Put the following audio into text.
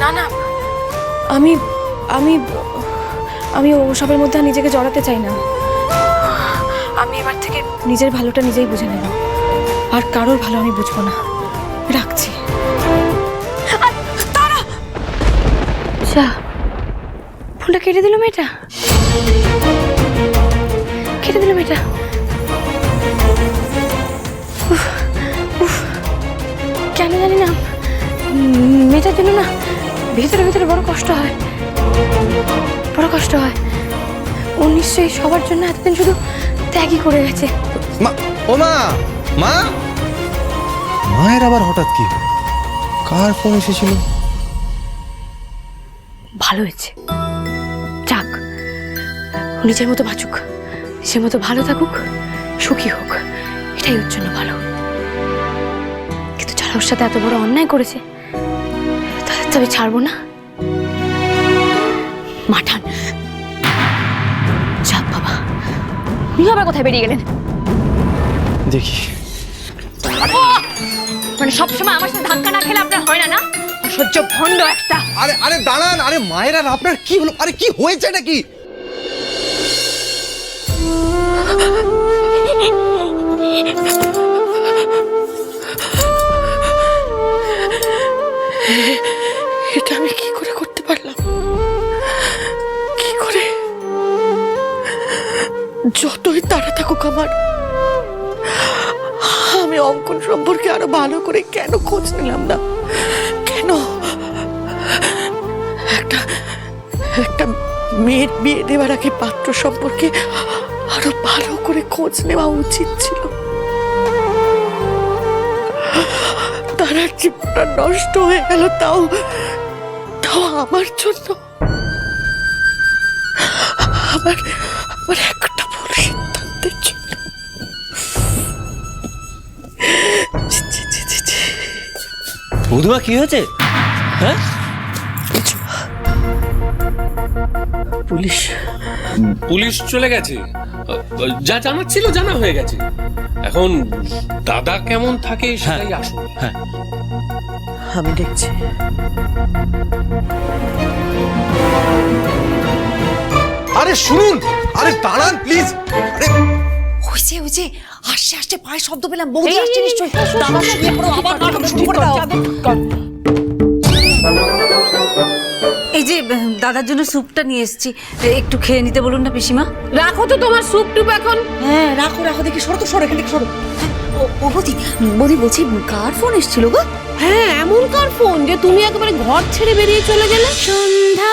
না না। আমি আমি আমি ওসবের মধ্যে আর নিজেকে জড়াতে চাই না। আমি এবার থেকে নিজের ভালোটা নিজেই বুঝে নেব। আর কারোর ভালো আমি বুঝব না। রাখছি। যা। ফুলটা কেটে দিল মেয়েটা। কেটে দিল মেয়েটা। উফ, উফ, কেন জানি না। মেয়েটার জন্য না। ভেতরে ভেতরে বড় কষ্ট হয়। বড় কষ্ট হয়। ও নিশ্চয়ই সবার জন্য এতদিন শুধু ত্যাগই করে গেছে। মা ও মা মা! মায়ের আবার হঠাৎ কি? কার ফোন এসেছিল? ভালো হয়েছে। যাক ও নিজের মতো বাঁচুক সে মতো ভালো থাকুক সুখী হোক এটাই ওর জন্য ভালো। কিন্তু যারা ওর সাথে এত বড় অন্যায় করেছে তাদের তো আমি ছাড়বো না। মাঠান। যাক বাবা। উনি আবার কোথায় বেরিয়ে গেলেন? দেখি। মানে সবসময় আমার সাথে ধাক্কা না খেলে আপনার হয় না না? অসহ্য ভণ্ড একটা। আরে আরে দাঁড়ান আরে মায়ের আর আপনার কি হলো? আরে কি হয়েছে নাকি? এটা যতই তারা থাকুক আমার, আমি অঙ্কন সম্পর্কে আরও ভালো করে কেন খোঁজ নিলাম না? কেন? একটা একটা মেয়ের বিয়ে দেওয়ার আগে পাত্র সম্পর্কে আরও ভালো করে খোঁজ নেওয়া উচিত ছিল। তারা জীবনটা নষ্ট হয়ে গেল, তাও তাও আমার জন্য। আমার আমার একটা ছি। কি হয়েছে? হ্যাঁ? পুলিশ। পুলিশ চলে গেছে। যা জানার ছিল জানা হয়ে গেছে। এখন দাদা কেমন থাকে সেটাই আসল হ্যাঁ। আমি দেখছি। আরে শুনুন! আরে দাঁড়ান প্লিজ আরে হয়েছে হয়েছে। আসছে আসছে পায়ে শব্দ পেলাম বৌদি আসছে নিশ্চয়ই। দাদা শুয়ে পড়ো আবার নাটক শুরু করে দাও। এই যে দাদার জন্য স্যুপটা নিয়ে এসেছি। একটু খেয়ে নিতে বলুন না পিসিমা। রাখো তো তোমার স্যুপ টুপ এখন। হ্যাঁ রাখো রাখো দেখি সরো তো সরো এখান থেকে সরো। ও বৌদি বৌদি বলছি কার ফোন এসেছিল গো? হ্যাঁ এমন কার ফোন যে তুমি একেবারে ঘর ছেড়ে বেরিয়ে চলে গেলে? সন্ধ্যা